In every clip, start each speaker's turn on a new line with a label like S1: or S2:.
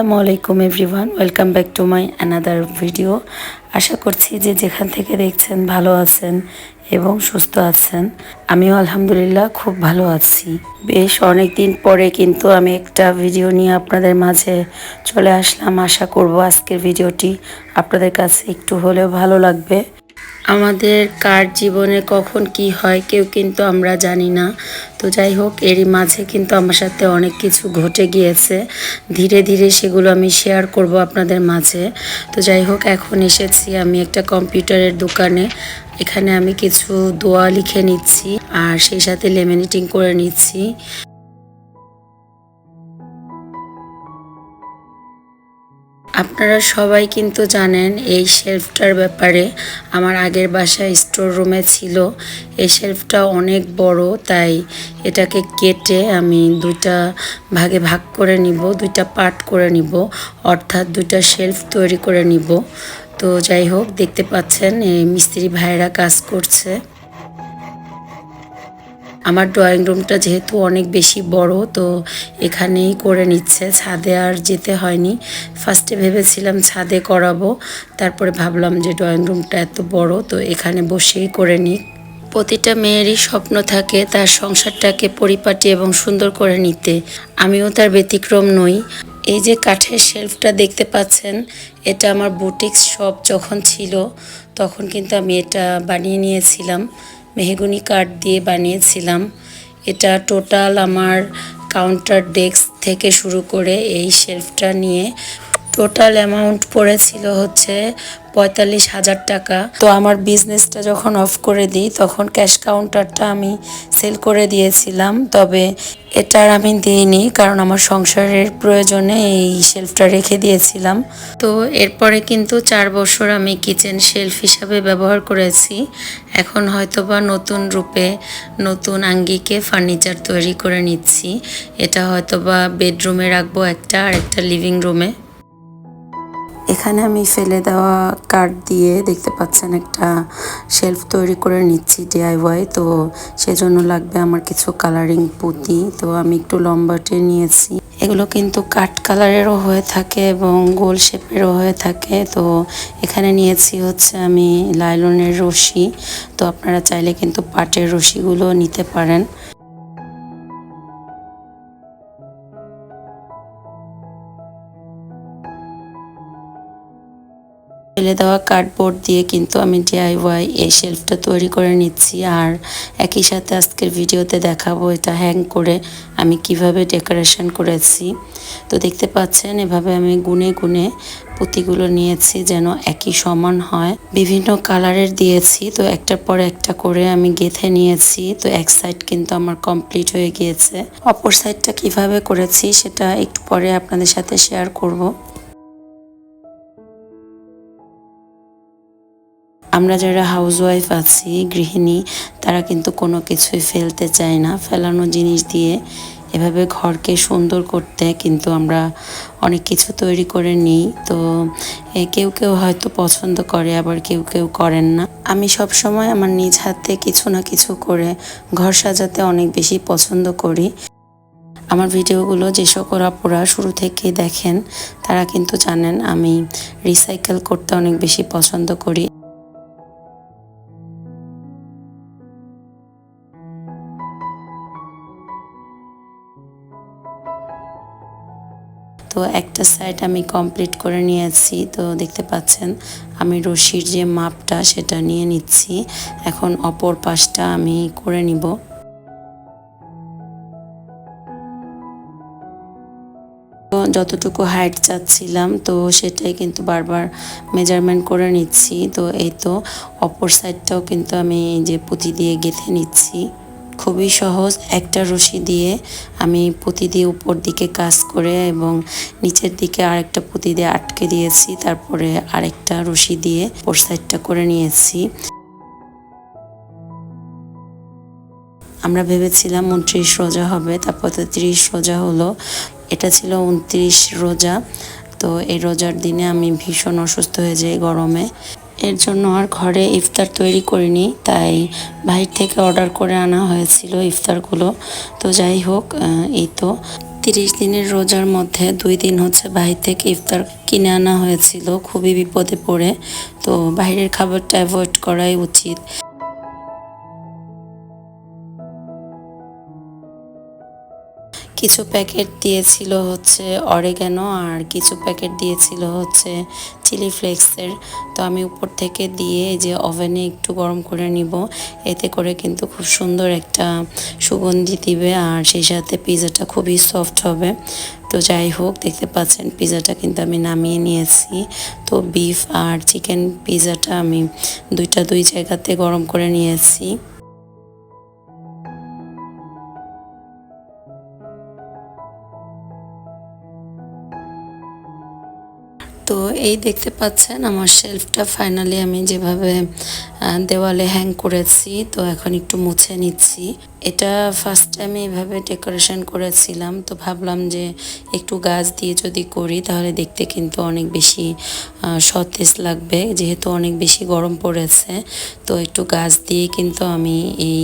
S1: আসসালামু আলাইকুম everyone, welcome back to my another video. আশা করছি যে যেখান থেকে দেখছেন ভালো আছেন এবং সুস্থ আছেন। আমিও আলহামদুলিল্লাহ খুব ভালো আছি। বেশ অনেক দিন পরে কিন্তু আমি একটা ভিডিও নিয়ে আপনাদের মাঝে চলে আসলাম। আশা করব আজকের ভিডিওটি আপনাদের কাছে একটু হলেও ভালো লাগবে। আমাদের কার জীবনে কখন কি হয়, কেউ কিন্তু আমরা জানি না। তো যাই হোক, এরই মাঝে কিন্তু আমার সাথে অনেক কিছু ঘটে গিয়েছে। ধীরে ধীরে সেগুলো আমি শেয়ার করব আপনাদের মাঝে। তো যাই হোক, এখন এসেছি আমি একটা কম্পিউটারের দোকানে। এখানে আমি কিছু দোয়া লিখে নিচ্ছি আর সেই সাথে লেমিনেটিং করে নিচ্ছি। আপনারা সবাই কিন্তু জানেন এই শেলফটার ব্যাপারে। আমার আগের বাসায় স্টোর রুমে ছিল। এই শেলফটা অনেক বড়, তাই এটাকে কেটে আমি দুইটা ভাগে ভাগ করে নিব, দুইটা পার্ট করে নিব, অর্থাৎ দুইটা শেলফ তৈরি করে নিব। তো যাই হোক, দেখতে পাচ্ছেন এই মিস্ত্রি ভাইয়েরা কাজ করছে। আমার ড্রয়িং রুমটা যেহেতু অনেক বেশি বড়, তো এখানেই করে নিচ্ছে। ছাদে আর যেতে হয়নি। ফার্স্টে ভেবেছিলাম ছাদে করাবো, তারপরে ভাবলাম যে ড্রয়িং রুমটা এত বড়, তো এখানে বসেই করে নিই। প্রতিটা মেয়েরই স্বপ্ন থাকে তার সংসারটাকে পরিপাটি এবং সুন্দর করে নিতে। আমিও তার ব্যতিক্রম নই। এই যে কাঠের শেলফটা দেখতে পাচ্ছেন, এটা আমার বুটিক্স শপ যখন ছিল, তখন কিন্তু আমি এটা বানিয়ে নিয়েছিলাম। মেহগুনি কাঠ দিয়ে বানিয়েছিলাম। এটা টোটাল আমার কাউন্টার ডেস্ক থেকে শুরু করে এই শেলফটা নিয়ে টোটাল অ্যামাউন্ট পড়েছিল হচ্ছে পঁয়তাল্লিশ হাজার টাকা। তো আমার বিজনেসটা যখন অফ করে দিই, তখন ক্যাশ কাউন্টারটা আমি সেল করে দিয়েছিলাম। তবে এটার আমি দিইনি, কারণ আমার সংসারের প্রয়োজনে এই শেলফটা রেখে দিয়েছিলাম। তো এরপরে কিন্তু চার বছর আমি কিচেন শেলফ হিসাবে ব্যবহার করেছি। এখন হয়তোবা নতুন রূপে নতুন আঙ্গিকে ফার্নিচার তৈরি করে নিচ্ছি। এটা হয়তোবা বেডরুমে রাখব একটা আর একটা লিভিং রুমে এখানে আমি ফেলে দেওয়া কার্ড দিয়ে দেখতে পাচ্ছেন একটা শেলফ তৈরি করে নিচ্ছি ডিআইওয়াই তো সেজন্য লাগবে আমার কিছু কালারিং পুঁতি। তো আমি একটু লম্বাটে নিয়েছি। এগুলো কিন্তু কাট কালারেরও হয়ে থাকে এবং গোল শেপেরও হয়ে থাকে। তো এখানে নিয়েছি হচ্ছে আমি লাইলনের রশি। তো আপনারা চাইলে কিন্তু পাটের রশিগুলো নিতে পারেন। ফেলে দেওয়া কার্ডবোর্ড দিয়ে কিন্তু আমি ডিআইওয়াই এই শেলফটা তৈরি করে নিচ্ছি। আর একই সাথে আজকের ভিডিওতে দেখাবো এটা হ্যাং করে আমি কীভাবে ডেকোরেশন করেছি। তো দেখতে পাচ্ছেন, এভাবে আমি গুনে গুনে পুঁতিগুলো নিয়েছি যেন একই সমান হয়। বিভিন্ন কালারের দিয়েছি, তো একটার পর একটা করে আমি গেথে নিয়েছি, তো এক সাইড কিন্তু আমার কমপ্লিট হয়ে গিয়েছে। অপর সাইডটা কীভাবে করেছি সেটা একটু পরে আপনাদের সাথে শেয়ার করব। আমরা যারা হাউসওয়াইফ আছি, গৃহিণী, তারা কিন্তু কোনো কিছুই ফেলতে চায় না। ফেলানো জিনিস দিয়ে এভাবে ঘরকে সুন্দর করতে কিন্তু আমরা অনেক কিছু তৈরি করে নিই। তো কেউ কেউ হয়তো পছন্দ করে, আবার কেউ কেউ করেন না। আমি সব সময় আমার নিজ হাতে কিছু না কিছু করে ঘর সাজাতে অনেক বেশি পছন্দ করি। আমার ভিডিওগুলো যে সকল আপুরা শুরু থেকে দেখেন, তারা কিন্তু জানেন আমি রিসাইকেল করতে অনেক বেশি পছন্দ করি। তো একটা সাইড আমি কমপ্লিট করে নিয়েছি, তো দেখতে পাচ্ছেন আমি রশির যে মাপটা সেটা নিয়ে নিচ্ছি। এখন অপর পাশটা আমি করে নিব। যতটুকু হাইট চাচ্ছিলাম, তো সেটাই কিন্তু বারবার মেজারমেন্ট করে নিচ্ছি। তো এই তো অপর সাইডটাও কিন্তু আমি যে পুঁতি দিয়ে গেঁথে নিচ্ছি। খুবই সহজ একটা রশি দিয়ে আমি পুঁতি দিয়ে উপর দিকে কাজ করে এবং নিচের দিকে আরেকটা পুঁতি দিয়ে আটকে দিয়েছি, তারপরে আরেকটা রশি দিয়ে ওর সাইডটা করে নিয়েছি। আমরা ভেবেছিলাম উনত্রিশ রোজা হবে, তারপর তো ত্রিশ রোজা হলো, এটা ছিল উনত্রিশ রোজা। তো এই রোজার দিনে আমি ভীষণ অসুস্থ হয়ে যাই গরমে। এর জন্য আর ঘরে ইফতার তৈরি করিনি, তাই বাইরে থেকে অর্ডার করে আনা হয়েছিল ইফতারগুলো। তো যাই হোক এই তো। তিরিশ দিনের রোজার মধ্যে দুই দিন হচ্ছে বাইর থেকে ইফতার কিনে আনা হয়েছিল, খুবই বিপদে পড়ে। তো বাইরের খাবারটা অ্যাভয়েড করাই উচিত। কিছু প্যাকেট দিয়েছিল হচ্ছে অরেগানো আর কিছু প্যাকেট দিয়েছিল হচ্ছে চিলি ফ্লেক্সের তো আমি উপর থেকে দিয়ে যে ওভেনে একটু গরম করে নিব। এতে করে কিন্তু খুব সুন্দর একটা সুগন্ধি দিবে আর সেই সাথে পিজাটা খুবই সফট হবে। তো যাই হোক, দেখতে পাচ্ছেন পিজাটা কিন্তু আমি নামিয়ে নিয়েছি। তো বিফ আর চিকেন পিজাটা আমি দুইটা দুই জায়গাতে গরম করে নিয়েছি। তো এই দেখতে পাচ্ছেন আমার শেলফটা ফাইনালি আমি যেভাবে দেওয়ালে হ্যাং করেছি, তো এখন একটু মুছে নিচ্ছি। এটা ফার্স্ট টাইম এইভাবে ডেকোরেশন করেছিলাম, তো ভাবলাম যে একটু গাছ দিয়ে যদি করি, তাহলে দেখতে কিন্তু অনেক বেশি সতেজ লাগবে, যেহেতু অনেক বেশি গরম পড়েছে। তো একটু গাছ দিয়ে কিন্তু আমি এই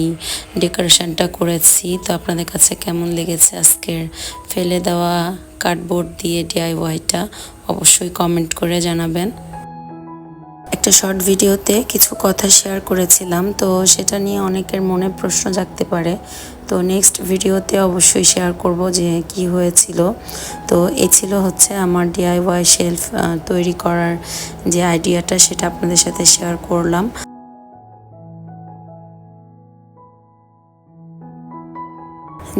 S1: ডেকোরেশনটা করেছি। তো আপনাদের কাছে কেমন লেগেছে আজকের ফেলে দেওয়া কার্ডবোর্ড দিয়ে ডিআইওয়াইটা অবশ্যই কমেন্ট করে জানাবেন। একটা শর্ট ভিডিওতে কিছু কথা শেয়ার করেছিলাম, তো সেটা নিয়ে অনেকের মনে প্রশ্ন জাগতে পারে। তো নেক্সট ভিডিওতে অবশ্যই শেয়ার করব যে কি হয়েছিল। তো এ ছিল হচ্ছে আমার ডিআইওয়াই শেলফ তৈরি করার যে আইডিয়াটা সেটা আপনাদের সাথে শেয়ার করলাম।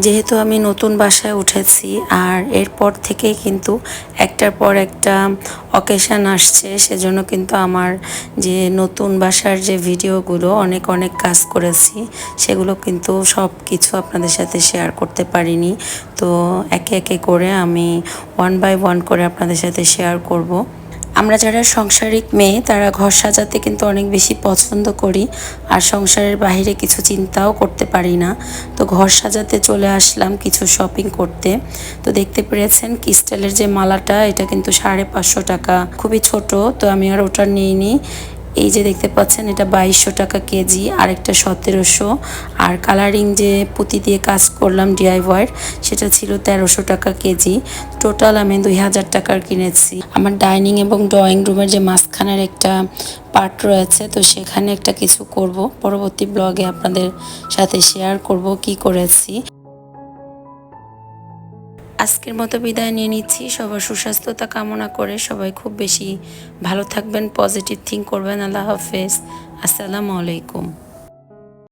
S1: যেহেতু আমি নতুন বাসায় উঠেছি আর এরপর থেকেই কিন্তু একটার পর একটা অকেশন আসছে, সেজন্য কিন্তু আমার যে নতুন বাসার যে ভিডিওগুলো অনেক অনেক কাজ করেছি, সেগুলো কিন্তু সব কিছু আপনাদের সাথে শেয়ার করতে পারিনি তো একে একে করে আমি ওয়ান বাই ওয়ান করে আপনাদের সাথে শেয়ার করব। আমরা যারা সংসারিক মেয়ে, তারা ঘর সাজাতে কিন্তু অনেক বেশি পছন্দ করি। আর সংসারের বাহিরে কিছু চিন্তাও করতে পারি না। তো ঘর সাজাতে চলে আসলাম কিছু শপিং করতে। তো দেখতে পেরেছেন ক্রিস্টালের যে মালাটা, এটা কিন্তু সাড়ে পাঁচশো টাকা। খুবই ছোট, তো আমি আর ওটা নিইনি। এই যে দেখতে পাচ্ছেন, এটা বাইশশো টাকা কেজি আর একটা সতেরোশো। আর কালারিং যে পুঁতি দিয়ে কাজ করলাম ডিআইওয়ার সেটা ছিল তেরোশো টাকা কেজি। টোটাল আমি দুই হাজার টাকার কিনেছি। আমার ডাইনিং এবং ড্রয়িং রুমের যে মাঝখানের একটা পার্ট রয়েছে, তো সেখানে একটা কিছু করব। পরবর্তী ব্লগে আপনাদের সাথে শেয়ার করব কি করেছি। আজকের মতো বিদায় নিয়ে নিচ্ছি। সবার সুস্বাস্থ্যতা কামনা করে সবাই খুব বেশি ভালো থাকবেন পজিটিভ থিঙ্ক করবেন। আল্লাহ হাফেজ। আসসালামু আলাইকুম।